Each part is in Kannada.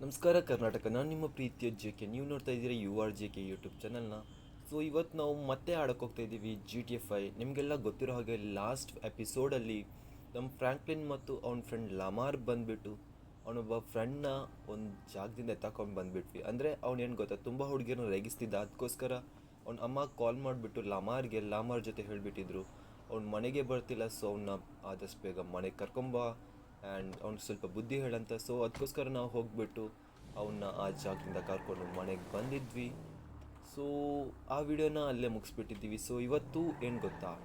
ನಮಸ್ಕಾರ, ಕರ್ನಾಟಕ. ನಾನು ನಿಮ್ಮ ಪ್ರೀತಿಯ ಜೆ ಕೆ. ನೀವು ನೋಡ್ತಾ ಇದ್ದೀರಾ U R J K YouTube ಚಾನಲ್ನ ಸೊ ಇವತ್ತು ನಾವು ಮತ್ತೆ ಆಡಕ್ಕೆ ಹೋಗ್ತಾ ಇದ್ದೀವಿ ಜಿ ಟಿ ಎಫ್ ಐ ನಿಮಗೆಲ್ಲ ಗೊತ್ತಿರೋ ಹಾಗೆ ಲಾಸ್ಟ್ ಎಪಿಸೋಡಲ್ಲಿ ನಮ್ಮ ಫ್ರ್ಯಾಂಕ್ಲಿನ್ ಮತ್ತು ಅವನ ಫ್ರೆಂಡ್ ಲಮಾರ್ ಬಂದುಬಿಟ್ಟು ಅವನೊಬ್ಬ ಫ್ರೆಂಡ್ನ ಒಂದು ಜಾಗದಿಂದ ಎತ್ತಾಕೊಂಡು ಬಂದುಬಿಟ್ವಿ. ಅಂದರೆ ಏನು ಗೊತ್ತಾ, ತುಂಬ ಹುಡುಗಿಯನ್ನು ರೇಗಿಸ್ತಿದ್ದ. ಅದಕ್ಕೋಸ್ಕರ ಅವ್ನ ಅಮ್ಮ ಕಾಲ್ ಮಾಡಿಬಿಟ್ಟು ಲಮಾರ್ಗೆ ಲಾಮಾರ್ ಜೊತೆ ಹೇಳಿಬಿಟ್ಟಿದ್ರು. ಅವ್ನ ಮನೆಗೆ ಬರ್ತಿಲ್ಲ ಸೊ ಅವನ್ನ ಆದಷ್ಟು ಬೇಗ ಮನೆಗೆ ಕರ್ಕೊಂಬ. ಆ್ಯಂಡ್ ಅವ್ನು ಸ್ವಲ್ಪ ಬುದ್ಧಿ ಹೇಳಂತ ಸೊ ಅದಕ್ಕೋಸ್ಕರ ನಾವು ಹೋಗಿಬಿಟ್ಟು ಅವನ್ನ ಆ ಜಾಗದಿಂದ ಕರ್ಕೊಂಡು ಮನೆಗೆ ಬಂದಿದ್ವಿ. ಸೊ ಆ ವಿಡಿಯೋನ ಅಲ್ಲೇ ಮುಗಿಸ್ಬಿಟ್ಟಿದ್ದೀವಿ. ಸೊ ಇವತ್ತು ಏನು ಗೊತ್ತಾ?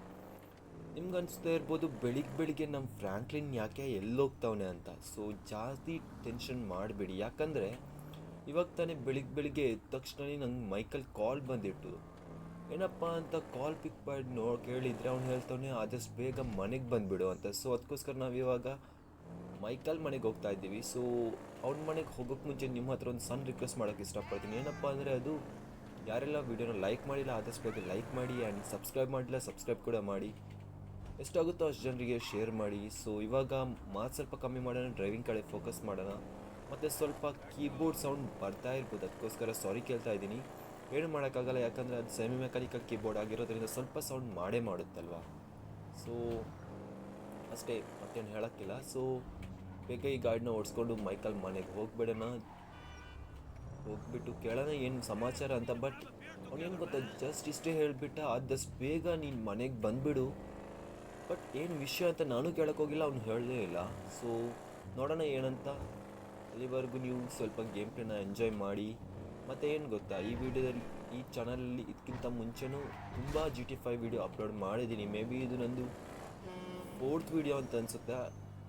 ನಿಮ್ಗೆ ಅನಿಸ್ತಾ ಇರ್ಬೋದು ಬೆಳಿಗ್ಗೆ ಬೆಳಿಗ್ಗೆ ನಮ್ಮ ಫ್ರ್ಯಾಂಕ್ಲಿನ್ ಯಾಕೆ ಎಲ್ಲೋಗ್ತಾವನೆ ಅಂತ. ಸೊ ಜಾಸ್ತಿ ಟೆನ್ಷನ್ ಮಾಡಬೇಡಿ. ಯಾಕಂದರೆ, ಇವಾಗ ತಾನೇ ಬೆಳಿಗ್ಗೆ ಬೆಳಿಗ್ಗೆ ಎದ್ದ ತಕ್ಷಣ ನಂಗೆ ಮೈಕಲ್ ಕಾಲ್ ಬಂದಿಟ್ಟು ಏನಪ್ಪ ಅಂತ ಕಾಲ್ ಪಿಕ್ ಮಾಡಿ ನೋ ಕೇಳಿದರೆ ಅವ್ನು ಹೇಳ್ತಾನೆ ಆದಷ್ಟು ಬೇಗ ಮನೆಗೆ ಬಂದುಬಿಡು ಅಂತ. ಸೊ ಅದಕ್ಕೋಸ್ಕರ ನಾವು ಇವಾಗ ಮೈಕಲ್ ಮನೆಗೆ ಹೋಗ್ತಾ ಇದ್ದೀವಿ. ಸೊ ಅವ್ನ ಮನೆಗೆ ಹೋಗೋಕ್ಕೆ ಮುಂಚೆ ನಿಮ್ಮ ಹತ್ರ ಒಂದು ಸಣ್ಣ ರಿಕ್ವೆಸ್ಟ್ ಮಾಡೋಕ್ಕೆ ಇಷ್ಟಪಡ್ತೀನಿ. ಏನಪ್ಪ ಅಂದರೆ ಅದು ಯಾರೆಲ್ಲ ವೀಡಿಯೋನ ಲೈಕ್ ಮಾಡಿಲ್ಲ, ಆದಷ್ಟು ಬೇಗ ಲೈಕ್ ಮಾಡಿ ಆ್ಯಂಡ್ ಸಬ್ಸ್ಕ್ರೈಬ್ ಮಾಡಿಲ್ಲ ಸಬ್ಸ್ಕ್ರೈಬ್ ಕೂಡ ಮಾಡಿ. ಎಷ್ಟಾಗುತ್ತೋ ಅಷ್ಟು ಜನರಿಗೆ ಶೇರ್ ಮಾಡಿ. ಸೊ ಇವಾಗ ಮಾತು ಸ್ವಲ್ಪ ಕಮ್ಮಿ ಮಾಡೋಣ ಡ್ರೈವಿಂಗ್ ಕಡೆ ಫೋಕಸ್ ಮಾಡೋಣ. ಮತ್ತು ಸ್ವಲ್ಪ ಕೀಬೋರ್ಡ್ ಸೌಂಡ್ ಬರ್ತಾ ಇರ್ಬೋದು. ಅದಕ್ಕೋಸ್ಕರ ಸಾರಿ ಕೇಳ್ತಾ ಇದ್ದೀನಿ. ಏನು ಮಾಡೋಕ್ಕಾಗಲ್ಲ, ಯಾಕಂದರೆ ಅದು ಸೆಮಿ ಮೆಕ್ಯಾನಿಕಲ್ ಕೀಬೋರ್ಡ್ ಆಗಿರೋದ್ರಿಂದ ಸ್ವಲ್ಪ ಸೌಂಡ್ ಮಾಡೇ ಮಾಡುತ್ತಲ್ವ? ಸೊ ಅಷ್ಟೇ, ಮತ್ತೇನು ಹೇಳೋಕ್ಕಿಲ್ಲ. ಸೊ ಬೇಗ ಈ ಗಾಡಿನ ಓಡಿಸ್ಕೊಂಡು ಮೈಕಲ್ ಮನೆಗೆ ಹೋಗ್ಬಿಡೋಣ ಹೋಗ್ಬಿಟ್ಟು ಕೇಳೋಣ, ಏನು ಸಮಾಚಾರ ಅಂತ ಬಟ್ ಅವನೇನು ಗೊತ್ತಾ ಜಸ್ಟ್ ಇಷ್ಟೇ ಹೇಳಿಬಿಟ್ಟ, ಆದಷ್ಟು ಬೇಗ ನೀನು ಮನೆಗೆ ಬಂದುಬಿಡು. ಬಟ್ ಏನು ವಿಷಯ ಅಂತ ನಾನು ಕೇಳೋಕ್ಕೋಗಿಲ್ಲ, ಅವ್ನು ಹೇಳಲೇ ಇಲ್ಲ. ಸೊ ನೋಡೋಣ ಏನಂತ. ಅಲ್ಲಿವರೆಗೂ ನೀವು ಸ್ವಲ್ಪ ಗೇಮ್ ಪ್ಲೇನ ಎಂಜಾಯ್ ಮಾಡಿ. ಮತ್ತು ಏನು ಗೊತ್ತಾ, ಈ ವಿಡಿಯೋದಲ್ಲಿ, ಈ ಚಾನಲಲ್ಲಿ ಇದಕ್ಕಿಂತ ಮುಂಚೆನೂ ತುಂಬ G T five video upload ಮಾಡಿದ್ದೀನಿ. ಮೇ ಬಿ ಇದು ನಂದು ಫೋರ್ತ್ ವಿಡಿಯೋ ಅಂತ ಅನಿಸುತ್ತೆ?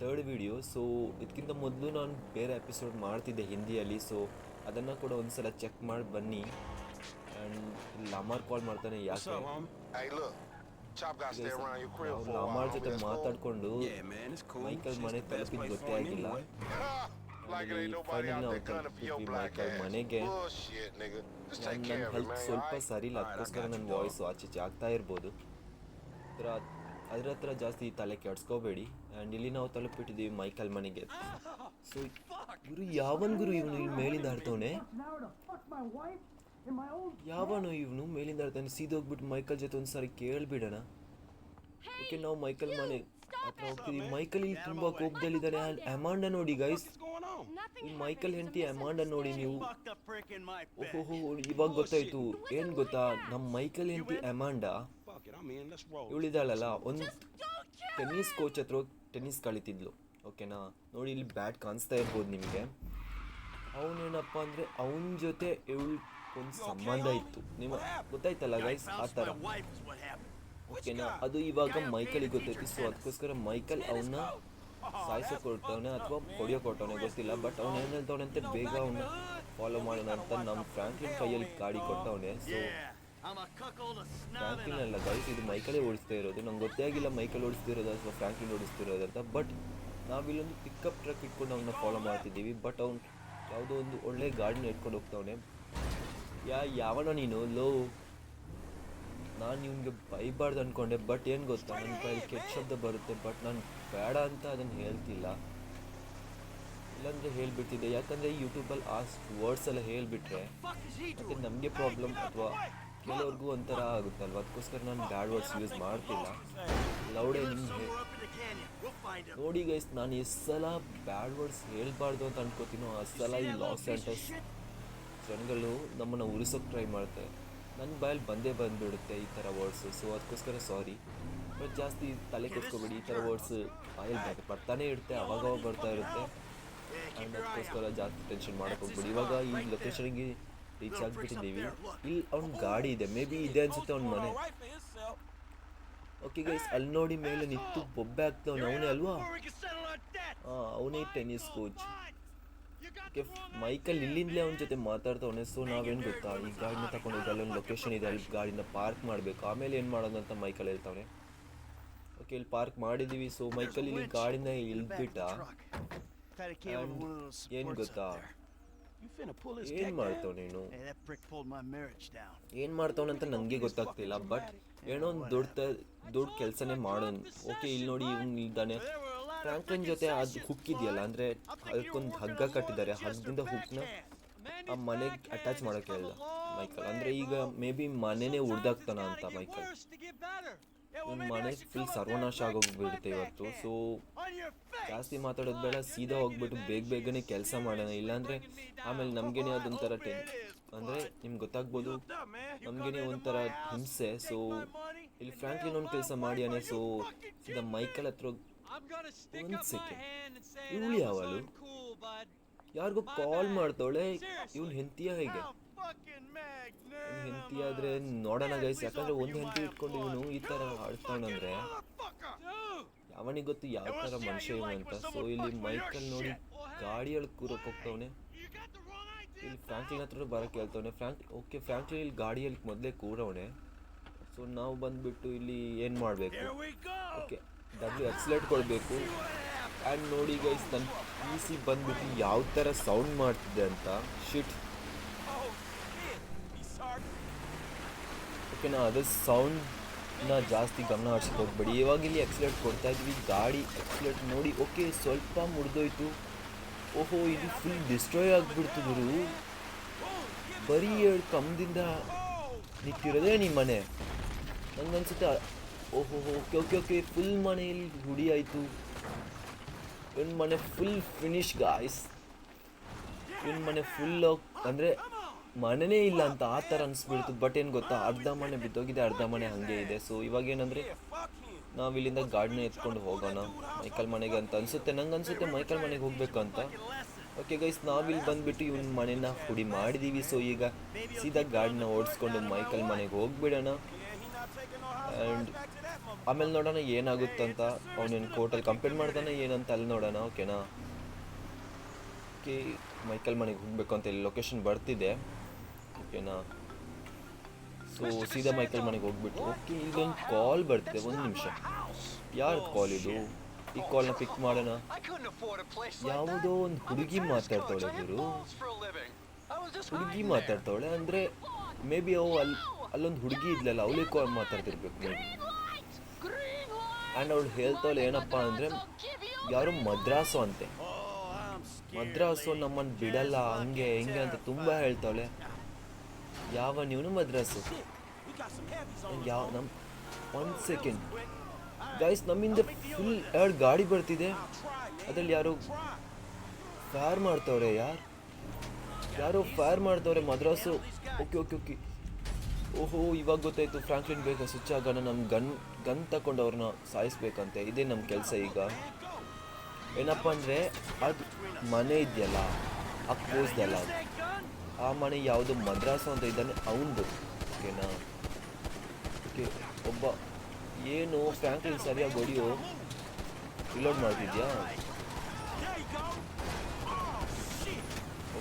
ಥರ್ಡ್ ವಿಡಿಯೋ ಸೊ ಇದಕ್ಕಿಂತ ಮೊದಲು ನಾನು ಬೇರೆ ಎಪಿಸೋಡ್ ಮಾಡ್ತಿದ್ದೆ ಹಿಂದಿಯಲ್ಲಿ ಸೊ ಅದನ್ನು ಕೂಡ ಒಂದ್ಸಲ ಚೆಕ್ ಮಾಡಿ ಬನ್ನಿ. ಲಾಮಾರ್ ಕಾಲ್ ಮಾಡ್ತಾನೆ ಲಾಮಾರ್ ಜೊತೆ ಮಾತಾಡಿಕೊಂಡು ಮೈಕಲ್ ಮನೆ ತಲುಪಿದ್ದು ಗೊತ್ತೇ ಆಗಿಲ್ಲ. ಮನೆಗೆ. ಸ್ವಲ್ಪ ಸರಿ ಇಲ್ಲ ಅದಕ್ಕೋಸ್ಕರ ನನ್ನ ವಾಯ್ಸ್ ಆಚೆ ಆಗ್ತಾ ಇರ್ಬೋದು. ಅದ್ರ ಹತ್ರ ಜಾಸ್ತಿ ತಲೆ ಕೆಡ್ಸ್ಕೋಬೇಡಿ. ಆ್ಯಂಡ್ ಇಲ್ಲಿ ನಾವು ತಲುಪಿಟ್ಟಿದ್ದೀವಿ ಮೈಕಲ್ ಮನೆಗೆ. ಸೊ ಗುರು ಯಾವನ್ ಗುರು ಇವನು ಇಲ್ಲಿ ಮೇಲಿಂದ ಆಡ್ತವನೆ? ಯಾವನು ಇವನು ಮೇಲಿಂದ ಆಡ್ತಾನೆ ಸೀದೋಗ್ಬಿಟ್ಟು ಮೈಕಲ್ ಜೊತೆ ಒಂದ್ಸಾರಿ ಕೇಳ್ಬಿಡೋಣ. ಓಕೆ ನಾವು ಮೈಕಲ್ ಮನೆ ಹತ್ರ ಹೋಗ್ತೀವಿ ಮೈಕಲ್ ಇಲ್ಲಿ ತುಂಬಾ ಕೋಪದಲ್ಲಿದ್ದಾನೆ ಆ್ಯಂಡ್ ಅಮಾಂಡ ನೋಡಿ ಗೈಸ್ ಈ ಮೈಕಲ್ ಹೆಂಡತಿ ಅಮಾಂಡ ನೋಡಿ ನೀವು. ಓಹೋ ಇವಾಗ ಗೊತ್ತಾಯ್ತು. ಏನ್ ಗೊತ್ತಾ? ನಮ್ಮ ಮೈಕಲ್ ಹೆಂಡತಿ ಅಮಾಂಡ ಇವಳಿದಾಳಲ್ಲ ಒಂದು ಟೆನ್ನಿಸ್ ಕೋಚ್ ಹತ್ರ ಹೋಗಿ ಟೆನ್ನಿಸ್ ಕಳೀತಿದ್ಲು ಓಕೆನಾ? ನೋಡಿ ಇಲ್ಲಿ ಬ್ಯಾಟ್ ಕಾಣಿಸ್ತಾ ಇರ್ಬೋದು ನಿಮಗೆ. ಅವನೇನಪ್ಪ ಅಂದರೆ ಅವನ ಜೊತೆ ಇವಳು ಒಂದು ಸಂಬಂಧ ಇತ್ತು. ನಿಮ್ಮ ಗೊತ್ತಾಯ್ತಲ್ಲ ಗೈಸ್ ಆ ಥರ. ಓಕೆನಾ? ಅದು ಇವಾಗ ಮೈಕಲಿಗೆ ಗೊತ್ತೈತಿ. ಸೊ ಅದಕ್ಕೋಸ್ಕರ ಮೈಕಲ್ ಅವನ್ನ ಸಾಯಿಸೋ ಕೊಡ್ತಾವನೆ ಅಥವಾ ಹೊಡಿಯೋ ಕೊಟ್ಟವನೆ ಗೊತ್ತಿಲ್ಲ. ಬಟ್ ಅವ್ನು ಏನು ಹೇಳ್ತಾವನೆ ಅಂತ ಬೇಗ ಅವನ್ನ ಫಾಲೋ ಮಾಡೋಣ ಅಂತ ನಮ್ಮ ಫ್ರಾಂಕ್ಲಿನ್ ಕೈಯಲ್ಲಿ ಗಾಡಿ ಕೊಟ್ಟವನೆ. ಸೊ ಫ್ರಾಂಕ್ಲಿನ್ ಅಲ್ಲ ಗೈಸ್ ಇದು ಮೈಕಲೇ ಓಡಿಸ್ತಾ ಇರೋದು. ನಂಗೆ ಗೊತ್ತೇ ಆಗಿಲ್ಲ ಮೈಕಲ್ ಓಡಿಸ್ತಿರೋದು ಅಥವಾ ಫ್ರಾಂಕ್ಲಿನ್ ಓಡಿಸ್ತಿರೋದು ಅಂತ. ಬಟ್ ನಾವಿಲ್ಲೊಂದು ಪಿಕಪ್ ಟ್ರಕ್ ಇಟ್ಕೊಂಡು ಅವನ್ನ ಫಾಲೋ ಮಾಡ್ತಿದ್ದೀವಿ. ಬಟ್ ಅವ್ನು ಯಾವುದೋ ಒಂದು ಒಳ್ಳೆ ಗಾಡಿನ ಇಟ್ಕೊಂಡು ಹೋಗ್ತಾವನೆ. ಯಾ ಯಾವನ ನೀನು? ಲೋ. ನಾನು ಇವನಿಗೆ ಬೈಬಾರ್ದು ಅಂದ್ಕೊಂಡೆ ಬಟ್ ಏನು ಗೊತ್ತಾ? ನನ್ನ ಕೈಯಲ್ಲಿ ಕೆಟ್ಟ ಶಬ್ದ ಬರುತ್ತೆ. ಬಟ್ ನಾನು ಬೇಡ ಅಂತ ಅದನ್ನು ಹೇಳ್ತಿಲ್ಲ. ಇಲ್ಲಾಂದರೆ ಹೇಳ್ಬಿಡ್ತಿದ್ದೆ ಯಾಕಂದರೆ ಯೂಟ್ಯೂಬಲ್ಲಿ ಆ ವರ್ಡ್ಸ್ ಎಲ್ಲ ಹೇಳಿಬಿಟ್ರೆ ಮತ್ತು ನಮಗೆ ಪ್ರಾಬ್ಲಮ್ ಅಥವಾ ಕೆಲವ್ರಿಗೂ ಒಂಥರ ಆಗುತ್ತಲ್ವ? ಅದಕ್ಕೋಸ್ಕರ ನಾನು ಬ್ಯಾಡ್ ವರ್ಡ್ಸ್ ಯೂಸ್ ಮಾಡ್ತಿಲ್ಲ. ಲೌಡೇ ನಿಮಗೆ. ನೋಡಿ ಗೈಸ್ ನಾನು ಎಷ್ಟು ಸಲ ಬ್ಯಾಡ್ ವರ್ಡ್ಸ್ ಹೇಳ್ಬಾರ್ದು ಅಂತ ಅನ್ಕೋತೀನೋ. ಅಷ್ಟು ಸಲ ಈ ಲಾಸ್ ಆ್ಯಂಟಸ್ ಜನಗಳು ನಮ್ಮನ್ನು ಉರಿಸೋಕೆ ಟ್ರೈ ಮಾಡ್ತಾರೆ. ನನ್ನ ಬಾಯಲ್ಲಿ ಬಂದೇ ಬಂದುಬಿಡುತ್ತೆ ಈ ಥರ ವರ್ಡ್ಸು ಸೊ ಅದಕ್ಕೋಸ್ಕರ ಸಾರಿ ಬಟ್ ಜಾಸ್ತಿ ತಲೆ ಕೆಡ್ಸ್ಕೊಬೇಡಿ. ಈ ಥರ ವರ್ಡ್ಸ್ ಬಾಯಲ್ಲಿ ಬರ್ತಾನೆ ಇರುತ್ತೆ. ಅವಾಗವಾಗ ಬರ್ತಾ ಇರುತ್ತೆ. ಅದಕ್ಕೋಸ್ಕರ ಜಾಸ್ತಿ ಟೆನ್ಷನ್ ಮಾಡಕ್ಕೆ ಹೋಗ್ಬಿಡಿ. ಇವಾಗ ಈ ಲೊಕೇಶನ್ಗೆ ರೀಚ್ ಆಗಿಬಿಟ್ಟಿದ್ದೀವಿ ಇಲ್ಲಿ ಅವ್ನ ಗಾಡಿ ಇದೆ. ಮೇ ಬಿ ಇದೆ ಅನ್ಸುತ್ತೆ ಅವ್ನ ಮನೆ. ಓಕೆ ಗೈಸ್ ಅಲ್ಲಿ ನೋಡಿ ಮೇಲೆ ನಿಂತು ಬೊಬ್ಬೆ ಆಗ್ತವನು ಅವನೇ ಅಲ್ವಾ. ಹಾಂ ಅವನೇ ಟೆನ್ನಿಸ್ ಕೋಚ್ ಓಕೆ ಮೈಕಲ್ ಇಲ್ಲಿಂದಲೇ ಅವನ ಜೊತೆ ಮಾತಾಡ್ತವನೆ. ಸೊ ನಾವೇನು ಗೊತ್ತಾ? ಈ ಗಾಡಿನ ಅಲ್ಲಿ ಅಲ್ಲೊಂದು ಲೊಕೇಶನ್ ಇದೆ. ಅಲ್ಲಿ ಗಾಡಿನ ಪಾರ್ಕ್ ಮಾಡಬೇಕು. ಆಮೇಲೆ ಏನು ಮಾಡೋದು ಅಂತ ಮೈಕಲ್ ಹೇಳ್ತಾವನೆ. ಓಕೆ ಇಲ್ಲಿ ಪಾರ್ಕ್ ಮಾಡಿದ್ದೀವಿ ಸೊ ಮೈಕಲ್ ಇಲ್ಲಿ ಗಾಡಿನ ಇಳ್ದ್ಬಿಟ್ಟ ಏನು ಗೊತ್ತಾ? ಏನು finna ಮಾಡ್ತಾವ his ನೀನು. ಏನು ಮಾಡ್ತಾವನಂತ ನನಗೆ ಗೊತ್ತಾಗ್ತಿಲ್ಲ ಬಟ್ ಏನೋ ಒಂದು ದೊಡ್ಡ ದೊಡ್ಡ ಕೆಲಸನೇ ಮಾಡೋನು. ಓಕೆ ಇಲ್ಲಿ ನೋಡಿ ಇವ್ನು ಇದ್ದಾನೆ. ಫ್ರಾಂಕ್ಲಿನ್ ಜೊತೆ ಅದು ಹುಕ್ ಇದೆಯಲ್ಲ ಅಂದರೆ ಅದಕ್ಕೊಂದು ಹಗ್ಗ ಕಟ್ಟಿದ್ದಾರೆ. ಹಗ್ಗದಿಂದ ಹುಕ್ನ ಆ ಮನೆಗೆ ಅಟ್ಯಾಚ್ ಮಾಡೋಕ್ಕೆ ಹೇಳ್ದ ಮೈಕಲ್ ಅಂದರೆ ಈಗ ಮೇ ಬಿ ಮನೆನೇ ಉಡ್ದಾಗ್ತಾನ ಅಂತ ಮೈಕಲ್ ಮನೆ ಫುಲ್ ಸರ್ವನಾಶ ಆಗೋಗ್ಬಿಡುತ್ತೆ ಇವತ್ತು. ಸೊ ಜಾಸ್ತಿ ಮಾತಾಡೋದು ಬೇಡ ಸೀದಾ ಹೋಗ್ಬಿಟ್ಟು ಬೇಗ ಬೇಗನೆ ಕೆಲಸ ಮಾಡೋಣ. ಇಲ್ಲಾಂದರೆ ಆಮೇಲೆ ನಮಗೇನೆ ಅದೊಂಥರ ಟೆನ್ ಅಂದರೆ ನಿಮ್ಗೆ ಗೊತ್ತಾಗ್ಬೋದು ನಮಗೇನೆ ಒಂಥರ ಹಿಂಸೆ. ಸೊ ಇಲ್ಲಿ ಫ್ರಾಂಕ್ಲಿನ್ ಒಂದು ಕೆಲಸ ಮಾಡ್ಯಾನೆ ಸೊ ಸೀದಾ ಮೈಕಲ್ ಹತ್ರ ಒಂದು ಸೆಕೆಂಡ್ ಇವಳು ಯಾವಳು? ಯಾರಿಗೋ ಕಾಲ್ ಮಾಡ್ತಾವಳೆ. ಇವಳು ಹೆಂತಿಯ ಹೇಗೆ? ಹೆಂಡತಿ ಆದ್ರೆ ನೋಡೋಣ ಗೈಸ್ ಯಾಕಂದ್ರೆ ಒಂದು ಹೆಂಡತಿ ಇಟ್ಕೊಂಡು ಇವನು ಈ ಥರ ಆಡ್ತಾನಂದ್ರೆ ಯಾವನಿಗೆ ಗೊತ್ತು ಯಾವ ಥರ ಮನುಷ್ಯ ಇವ ಅಂತ. ಸೊ ಇಲ್ಲಿ ಮೈಕಲ್ ನೋಡಿ ಗಾಡಿಯಲ್ಲಿ ಕೂರಕ್ಕೆ ಹೋಗ್ತಾವನೆ. ಇಲ್ಲಿ ಫ್ರಾಂಕ್ಲಿನ್ ಹತ್ರ ಬರಕ್ಕೆ ಹೇಳ್ತಾವನೆ. ಫ್ರಾಂಕ್ ಓಕೆ ಫ್ರಾಂಕ್ಲಿನ್ ಇಲ್ಲಿ ಗಾಡಿಯಲ್ಲಿ ಮೊದಲೇ ಕೂರವನೆ. ಸೊ ನಾವು ಬಂದ್ಬಿಟ್ಟು ಇಲ್ಲಿ ಏನು ಮಾಡಬೇಕು? ಓಕೆ ಡಬ್ಲ್ಯೂ ಎಕ್ಸಲೇಟ್ ಕೊಡಬೇಕು. ಆ್ಯಂಡ್ ನೋಡಿ ಗೈಸ್ ನನ್ನ ಪಿ ಸಿ ಬಂದ್ಬಿಟ್ಟು ಯಾವ ಥರ ಸೌಂಡ್ ಮಾಡ್ತಿದೆ ಅಂತ. ಶಿಟ್ ಓಕೆನಾ ಅದು ಸೌಂಡ್ನ ಜಾಸ್ತಿ ಗಮನ ಹರ್ಸಕ್ಕೆ ಹೋಗ್ಬೇಡಿ. ಇವಾಗ ಇಲ್ಲಿ ಎಕ್ಸಲೇಟ್ ಕೊಡ್ತಾ ಇದ್ವಿ. ಗಾಡಿ ಎಕ್ಸಲೇಟ್ ನೋಡಿ ಓಕೆ ಸ್ವಲ್ಪ ಮುರಿದೋಯ್ತು. ಓಹೋ, ಇದು ಫುಲ್ ಡಿಸ್ಟ್ರಾಯ್ ಆಗಿಬಿಡ್ತು ಗುರು. ಬರೀ ಎರಡು ಕಂಬದಿಂದ ನಿಂತಿರೋದೇ ನಿಮ್ಮ ಮನೆ. ನಂಗನ್ಸುತ್ತೆ, ಓಹೋ ಓಕೆ ಓಕೆ ಓಕೆ ಫುಲ್ ಮನೆಯಲ್ಲಿ ಹುಡಿ ಆಯಿತು. ಇವನ್ ಮನೆ ಫುಲ್ ಫಿನಿಶ್ ಗಾಯ್ಸ್ ಇವನ್ ಮನೆ ಫುಲ್ ಅಂದರೆ ಮನೆನೇ ಇಲ್ಲ ಅಂತ ಆ ಥರ ಅನಿಸ್ಬಿಡ್ತು. ಬಟ್ ಏನು ಗೊತ್ತಾ, ಅರ್ಧ ಮನೆ ಬಿದ್ದೋಗಿದೆ, ಅರ್ಧ ಮನೆ ಹಾಗೆ ಇದೆ. ಸೊ ಇವಾಗ ಏನಂದರೆ, ನಾವು ಇಲ್ಲಿಂದ ಗಾಡಿನ ಎತ್ಕೊಂಡು ಹೋಗೋಣ, ಮೈಕಲ್ ಮನೆಗೆ ಅಂತ ಅನಿಸುತ್ತೆ. ನಂಗೆ ಅನಿಸುತ್ತೆ ಮೈಕಲ್ ಮನೆಗೆ ಹೋಗ್ಬೇಕು ಅಂತ. ಓಕೆ ಗೈಸ್ ನಾವಿಲ್ಲಿ ಬಂದುಬಿಟ್ಟು ಇವನ್ ಮನೆನ ಪುಡಿ ಮಾಡಿದ್ದೀವಿ ಸೊ ಈಗ ಸೀದಾ ಗಾಡಿನ ಓಡಿಸ್ಕೊಂಡು ಮೈಕಲ್ ಮನೆಗೆ ಹೋಗ್ಬಿಡೋಣ. ಆ್ಯಂಡ್ ಆಮೇಲೆ ನೋಡೋಣ ಏನಾಗುತ್ತಂತ. ಅವನೇನು ಕೋರ್ಟಲ್ಲಿ ಕಂಪ್ಲೇಂಟ್ ಮಾಡ್ತಾನೆ ಏನಂತ ಅಲ್ಲಿ ನೋಡೋಣ ಓಕೆನಾ ಓಕೆ ಮೈಕಲ್ ಮನೆಗೆ ಹೋಗ್ಬೇಕು ಅಂತ ಇಲ್ಲಿ ಲೊಕೇಶನ್ ಬರ್ತಿದೆ. ಓಕೆನಾ? ಸೊ ಸೀದಾ ಮೈಕಲ್ ಮನೆಗೆ ಹೋಗ್ಬಿಟ್ಟು ಓಕೆ, ಇಲ್ಲೊಂದು ಕಾಲ್ ಬರ್ತಿದೆ, ಒಂದು ನಿಮಿಷ. ಯಾರು ಕಾಲ್ ಇದು? ಈ ಕಾಲ್ನ ಪಿಕ್ ಮಾಡೋಣ. ಯಾವುದೋ ಒಂದು ಹುಡುಗಿ ಮಾತಾಡ್ತಾಳೆ ಇವರು. ಹುಡುಗಿ ಮಾತಾಡ್ತಾವಳೆ ಅಂದರೆ ಮೇ ಬಿ ಅವು ಅಲ್ಲಿ ಅಲ್ಲೊಂದು ಹುಡುಗಿ ಇದ್ಲಲ್ಲ ಅವಳಿಗೆ ಕಾಲ್ ಮಾತಾಡ್ತಿರ್ಬೇಕು ಮೇ ಬಿ ಆ್ಯಂಡ್ ಅವಳು ಹೇಳ್ತಾವಳೆ ಏನಪ್ಪ ಅಂದರೆ, ಯಾರು ಮದ್ರಾಸು ಅಂತೆ. ಮದ್ರಾಸು ನಮ್ಮನ್ನು ಬಿಡಲ್ಲ, ಹಂಗೆ, ಹಿಂಗೆ ಅಂತ ತುಂಬ ಹೇಳ್ತಾವಳೆ. ಯಾವ ನೀವು ಮದ್ರಾಸು ಯಾವ ನಮ್ಮ ಒಂದು ಸೆಕೆಂಡ್ ಗೈಸ್ ನಮ್ಮಿಂದ ಫುಲ್ ಎರಡು ಗಾಡಿ ಬರ್ತಿದೆ. ಅದ್ರಲ್ಲಿ ಯಾರೋ ಫೈರ್ ಮಾಡ್ತವ್ರೆ ಯಾರು? ಯಾರೋ ಫೈರ್ ಮಾಡ್ತವ್ರೆ ಮದ್ರಾಸು. ಓಕೆ ಓಕೆ ಓಕೆ ಓಹೋ, ಇವಾಗ ಗೊತ್ತಾಯ್ತು ಫ್ರಾಂಕ್ಲಿನ್ ಬೇಗ ಸ್ವಿಚ್ ಆಗೋಣ. ನಮ್ಮ ಗನ್ ಗನ್ ತಗೊಂಡು ಅವ್ರನ್ನ ಸಾಯಿಸ್ಬೇಕಂತೆ. ಇದೇ ನಮ್ಮ ಕೆಲಸ ಈಗ. ಏನಪ್ಪ ಅಂದರೆ, ಅದು ಮನೆ ಇದೆಯಲ್ಲ ಆ ಕೋಸ್ದಲ್ಲ ಅದು ಆ ಮನೆ ಯಾವುದು ಮದ್ರಾಸು ಅಂತ ಇದ್ದಾನೆ ಅವನದು ಓಕೆನಾ? ಓಕೆ, ಒಬ್ಬ ಏನು ಫ್ರಾಂಕ್ಲಿನ್ ಸರಿಯಾಗಿ ಹೊಡಿಯೋ ರಿಲೋಡ್ ಮಾಡ್ತಿದ್ಯಾ?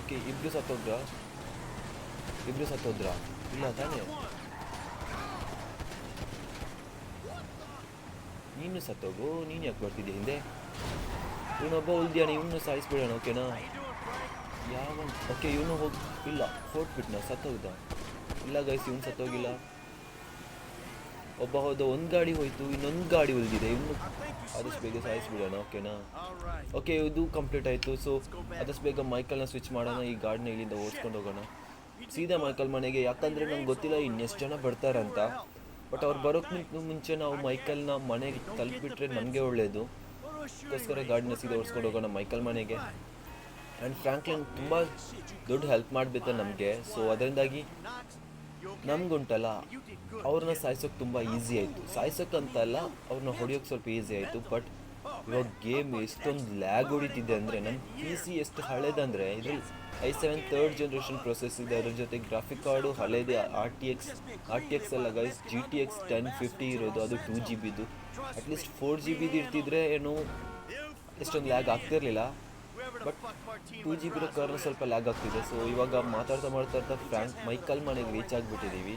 ಓಕೆ, ಇಬ್ರು ಸತ್ತೋದ್ರ? ಇಬ್ರು ಸತ್ತೋದ್ರ? ಇಲ್ಲ ತಾನೇ? ನೀನು ಸತ್ತೋಗು, ನೀನು ಯಾಕೆ ಬರ್ತಿದ್ಯಾ ಹಿಂದೆ? ಇವನೊಬ್ಬ ಉಳ್ದಿಯಾನೆ ಇವನು ಸಾಯಿಸ್ಬಿಡೋಣ, ಓಕೆನಾ? ಯಾವ ಓಕೆ ಇವನು ಹೋಗಿ ಇಲ್ಲ ಫೋರ್ಟ್ ಫಿಟ್ನೆಸ್ ಸತ್ತೋಗ್ದ ಇಲ್ಲ ಗೈಸ್ ಇವನು ಸತ್ತೋಗಿಲ್ಲ. ಒಬ್ಬ ಹೋದ ಒಂದು ಗಾಡಿ ಹೋಯ್ತು, ಇನ್ನೊಂದು ಗಾಡಿ ಉಳಿದಿದೆ. ಇವನು ಆದಷ್ಟು ಬೇಗ ಸಾಯಿಸ್ಬಿಡೋಣ ಓಕೆನಾ ಓಕೆ ಇದು ಕಂಪ್ಲೀಟ್ ಆಯಿತು. ಸೊ ಆದಷ್ಟು ಬೇಗ ಮೈಕಲ್ನ ಸ್ವಿಚ್ ಮಾಡೋಣ, ಈ ಗಾಡಿನ ಇಲ್ಲಿಂದ ಓಡಿಸ್ಕೊಂಡು ಹೋಗೋಣ. ಸೀದಾ ಮೈಕಲ್ ಮನೆಗೆ, ಯಾಕಂದರೆ ನಂಗೆ ಗೊತ್ತಿಲ್ಲ ಇನ್ನೆಷ್ಟು ಜನ ಬರ್ತಾರಂತ ಬಟ್ ಅವ್ರು ಬರೋಕ್ಕಿಂತ ಮುಂಚೆ ನಾವು ಮೈಕಲ್ನ ಮನೆಗೆ ತಲುಪಿಬಿಟ್ರೆ ನಮಗೆ ಒಳ್ಳೆಯದು ಅದಕ್ಕೋಸ್ಕರ ಗಾಡಿನ ಸೀದಾ ಓಡಿಸ್ಕೊಂಡು ಹೋಗೋಣ ಮೈಕಲ್ ಮನೆಗೆ. ಆ್ಯಂಡ್ ಫ್ರಾಂಕ್ಲಿನ್ ತುಂಬ ದೊಡ್ಡ ಹೆಲ್ಪ್ ಮಾಡಿಬಿಡ್ತಾರೆ ನಮಗೆ. ಸೊ ಅದರಿಂದಾಗಿ ನಮಗುಂಟಲ್ಲ, ಅವ್ರನ್ನ ಸಾಯಿಸೋಕೆ ತುಂಬ ಈಸಿ ಆಯಿತು. ಸಾಯಿಸೋಕ್ಕಂತಲ್ಲ ಅವ್ರನ್ನ ಹೊಡಿಯೋಕೆ ಸ್ವಲ್ಪ ಈಸಿ ಆಯಿತು. ಬಟ್ ಇವಾಗ ಗೇಮ್ ಎಷ್ಟೊಂದು ಲ್ಯಾಗ್ ಹೊಡಿತಿದೆ ಅಂದರೆ ನನ್ನ ಪಿ ಸಿ ಎಷ್ಟು ಹಳೇದಂದರೆ, ಇದ್ರಲ್ಲಿ I seven third generation process ಇದೆ. ಅದ್ರ ಜೊತೆ graphic card ಹಳೇದೇ R T X R T X ಅಲ್ಲ guys G T X ten fifty ಇರೋದು ಅದು ಟೂ ಜಿ ಬಿದು ಅಟ್ಲೀಸ್ಟ್ ಫೋರ್ ಜಿ ಬಿದು ಇರ್ತಿದ್ರೆ ಏನು ಎಷ್ಟೊಂದು ಲ್ಯಾಗ್ ಆಗ್ತಿರ್ಲಿಲ್ಲ. ಬಟ್ ಟೂ ಜಿ ಬಿರೋ ಕರ್ನ ಸ್ವಲ್ಪ ಲ್ಯಾಗ್ ಆಗ್ತಿದೆ. ಸೊ ಇವಾಗ ಮಾತಾಡ್ತಾ ಮಾತಾಡ್ತಾ ಫ್ರ್ಯಾಂಕ್ ಮೈಕಲ್ ಮನೆಗೆ ರೀಚ್ ಆಗಿಬಿಟ್ಟಿದ್ದೀವಿ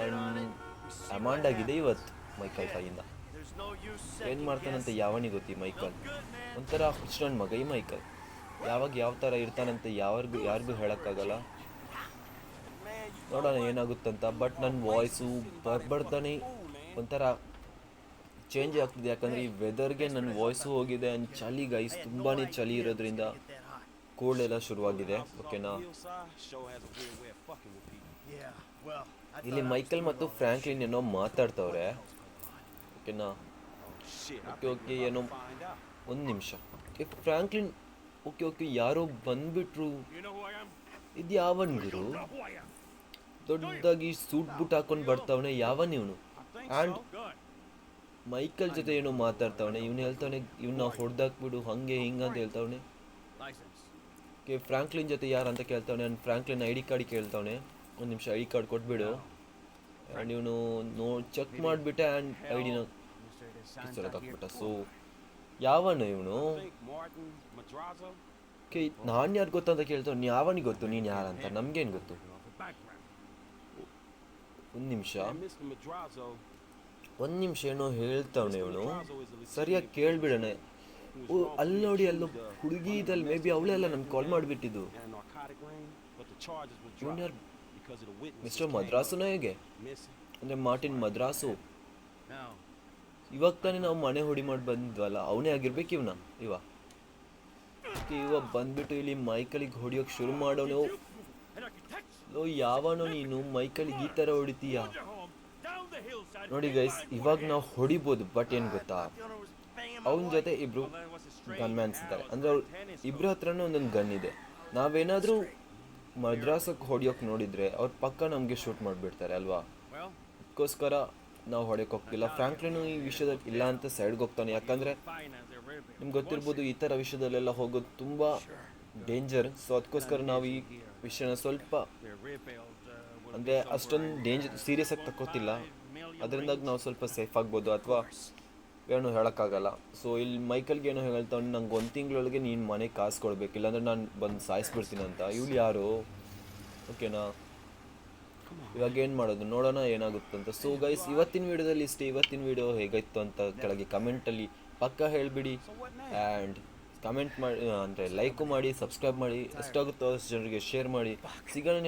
ಆ್ಯಂಡ್ ಅಮಾಂಡ್ ಆಗಿದೆ ಇವತ್ತು ಮೈಕಲ್ ಕೈಯಿಂದ ಏನು ಮಾಡ್ತಾನಂತ ಯಾವನಿಗೆ ಗೊತ್ತಿ ಮೈಕಲ್ ಒಂಥರ ಹುಚ್ಚನ ಮಗ ಈ ಮೈಕಲ್ ಯಾವಾಗ ಯಾವ ಥರ ಇರ್ತಾನಂತ ಯಾರಿಗೂ ಯಾರಿಗೂ ಹೇಳೋಕ್ಕಾಗಲ್ಲ. ನೋಡೋಣ ಏನಾಗುತ್ತಂತ. ಬಟ್ ನನ್ನ ವಾಯ್ಸು ಬರ್ಬರ್ತಾನೆ ಒಂಥರ ಚೇಂಜ್ ಆಗ್ತಿದೆ. ಯಾಕಂದ್ರೆ ಈ ವೆದರ್ಗೆ ನನ್ನ ವಾಯ್ಸ್ ಹೋಗಿದೆ ಅಂಡ್ ಚಳಿ ಗೈಸ್ ತುಂಬಾನೇ ಚಳಿ ಇರೋದ್ರಿಂದ ಕೂಡಲೆಲ್ಲ ಶುರುವಾಗಿದೆ. ಓಕೆನಾ ಇಲ್ಲಿ ಮೈಕಲ್ ಮತ್ತು ಫ್ರಾಂಕ್ಲಿನ್ ಏನೋ ಮಾತಾಡ್ತವ್ರೆ. ಓಕೆನಾ ಓಕೆ ಓಕೆ ಏನೋ ಒಂದ್ ನಿಮಿಷ. ಫ್ರಾಂಕ್ಲಿನ್ ಓಕೆ ಓಕೆ ಯಾರೋ ಬಂದ್ಬಿಟ್ರು. ಇದ್ಯಾವನ್ ಗುರು? ದೊಡ್ಡದಾಗಿ ಸೂಟ್ ಬುಟ್ ಹಾಕೊಂಡ್ ಬರ್ತಾವನೆ ಯಾವ ಇವನು? ಅಂಡ್ ಮೈಕಲ್ ಜೊತೆ ಏನೋ ಮಾತಾಡ್ತಾವನೆ ಇವನು ಹೇಳ್ತಾವನೆ ಇವನ್ನ ಹೊಡೆದಾಕ್ಬಿಡು ಹಂಗೆ ಹಿಂಗೆ ಅಂತ ಹೇಳ್ತಾವನೆ. ಓಕೆ ಫ್ರಾಂಕ್ಲಿನ್ ಜೊತೆ ಯಾರು ಅಂತ ಕೇಳ್ತಾವನೆ and Franklin I D card ಕೇಳ್ತಾವನೆ. ಒಂದು ನಿಮಿಷ ಐ ಡಿ ಕಾರ್ಡ್ ಕೊಟ್ಬಿಡು. ಆ್ಯಂಡ್ ಇವನು ನೋ ಚೆಕ್ ಮಾಡಿಬಿಟ್ಟೆ ಆ್ಯಂಡ್ ಐ ಡಿನ ಹಾಕ್ಬಿಟ್ಟ ಸೊ ಯಾವನ ಇವನು. ಓಕೆ ನಾನು ಯಾರು ಗೊತ್ತು ಅಂತ ನೀ ಯಾವನಿಗೆ ಗೊತ್ತು? ನೀನು ಯಾರಂತ ನಮಗೇನು ಗೊತ್ತು? ಒಂದು ನಿಮಿಷ. ಒಂದು ನಿಮಿಷ ಏನೋ ಹೇಳ್ತಾವನೆ. ಇವನು ಸರಿಯಾಗಿ ಕೇಳ್ಬಿಡಣೆ ಓ, ಅಲ್ಲಿ ನೋಡಿ ಅಲ್ಲೋ ಹುಡುಗಿ ಇದಲ್ಲಿ ಮೇ ಬಿ ಅವಳೆಲ್ಲ ನಮ್ಗೆ ಕಾಲ್ ಮಾಡಿಬಿಟ್ಟಿದ್ದು ಜೂನಿಯರ್ ಮಿಸ್ಟರ್ ಮದ್ರಾಸುನ ಹೇಗೆ. ಅಂದರೆ ಮಾರ್ಟಿನ್ ಮದ್ರಾಸು ಇವಾಗ ತಾನೇ ನಾವು ಮನೆ ಹೊಡಿ ಮಾಡಿ ಬಂದ್ವಲ್ಲ, ಅವನೇ ಆಗಿರ್ಬೇಕು ಇವನ, ಇವ ಇವ ಬಂದ್ಬಿಟ್ಟು ಇಲ್ಲಿ ಮೈಕಲಿಗೆ ಹೊಡಿಯೋಕೆ ಶುರು ಮಾಡೋನು. ಲೋ, ಯಾವನೋ ನೀನು ಮೈಕಲಿಗೆ ಈ ಥರ ಹೊಡಿತೀಯ ನೋಡಿ ಗೈಸ್ ಇವಾಗ ನಾವು ಹೊಡಿಬೋದು ಬಟ್ ಏನು ಗೊತ್ತಾ? ಅವನ ಜೊತೆ strange ಗನ್ ಮ್ಯಾನ್ಸ್ ಇದ್ದಾರೆ ಅಂದರೆ ಅವ್ರು ಇಬ್ಬರ ಹತ್ರನೂ ಒಂದೊಂದು ಗನ್ ಇದೆ. ನಾವೇನಾದರೂ ಮದ್ರಾಸಕ್ಕೆ ಹೊಡಿಯೋಕೆ ನೋಡಿದರೆ ಅವ್ರ ಪಕ್ಕ ನಮಗೆ ಶೂಟ್ ಮಾಡಿಬಿಡ್ತಾರೆ ಅಲ್ವಾ? ಅದಕ್ಕೋಸ್ಕರ ನಾವು ಹೊಡೆಯೋಕೆ ಹೋಗ್ತಿಲ್ಲ. ಫ್ರಾಂಕ್ಲಿನ್ ಈ ವಿಷಯದಲ್ಲಿ ಇಲ್ಲ ಅಂತ ಸೈಡ್ಗೆ ಹೋಗ್ತಾನೆ. ಯಾಕಂದರೆ ನಿಮ್ಗೆ ಗೊತ್ತಿರ್ಬೋದು ಈ ಥರ ವಿಷಯದಲ್ಲೆಲ್ಲ ಹೋಗೋದು ತುಂಬ ಡೇಂಜರ್ ಸೊ ಅದಕ್ಕೋಸ್ಕರ ನಾವು ಈ ವಿಷಯನ ಸ್ವಲ್ಪ ಅಂದರೆ ಅಷ್ಟೊಂದು ಡೇಂಜರ್ ಸೀರಿಯಸ್ ಆಗಿ ತಗೋತಿಲ್ಲ ಅದರಿಂದಾಗಿ ನಾವು ಸ್ವಲ್ಪ ಸೇಫ್ ಆಗ್ಬೋದು ಅಥವಾ ಏನು ಹೇಳೋಕ್ಕಾಗಲ್ಲ. ಸೊ ಇಲ್ಲಿ ಮೈಕಲ್ಗೆ ಏನೋ ಹೇಳ್ತಾವ್ನು ನಂಗೆ ಒಂದು ತಿಂಗಳೊಳಗೆ ನೀನು ಮನೆಗೆ ಕಾಸು ಕೊಡ್ಬೇಕು ಇಲ್ಲಾಂದ್ರೆ ನಾನು ಬಂದು ಸಾಯಿಸ್ಬಿಡ್ತೀನಿ ಅಂತ. ಇವ್ಳು ಯಾರು? ಓಕೆನಾ ಇವಾಗ ಏನು ಮಾಡೋದು? ನೋಡೋಣ ಏನಾಗುತ್ತೆ ಅಂತ ಸೊ ಗೈಸ್ ಇವತ್ತಿನ ವಿಡಿಯೋದಲ್ಲಿ ಇಷ್ಟೇ. ಇವತ್ತಿನ ವಿಡಿಯೋ ಹೇಗಾಯ್ತು ಅಂತ ಕೆಳಗೆ ಕಮೆಂಟಲ್ಲಿ ಪಕ್ಕ ಹೇಳಿಬಿಡಿ. ಆ್ಯಂಡ್ ಕಮೆಂಟ್ ಮಾಡಿ ಅಂದರೆ ಲೈಕು ಮಾಡಿ ಸಬ್ಸ್ಕ್ರೈಬ್ ಮಾಡಿ. ಎಷ್ಟಾಗುತ್ತೋ ಅಷ್ಟು ಜನರಿಗೆ ಶೇರ್ ಮಾಡಿ. ಸಿಗೋಣ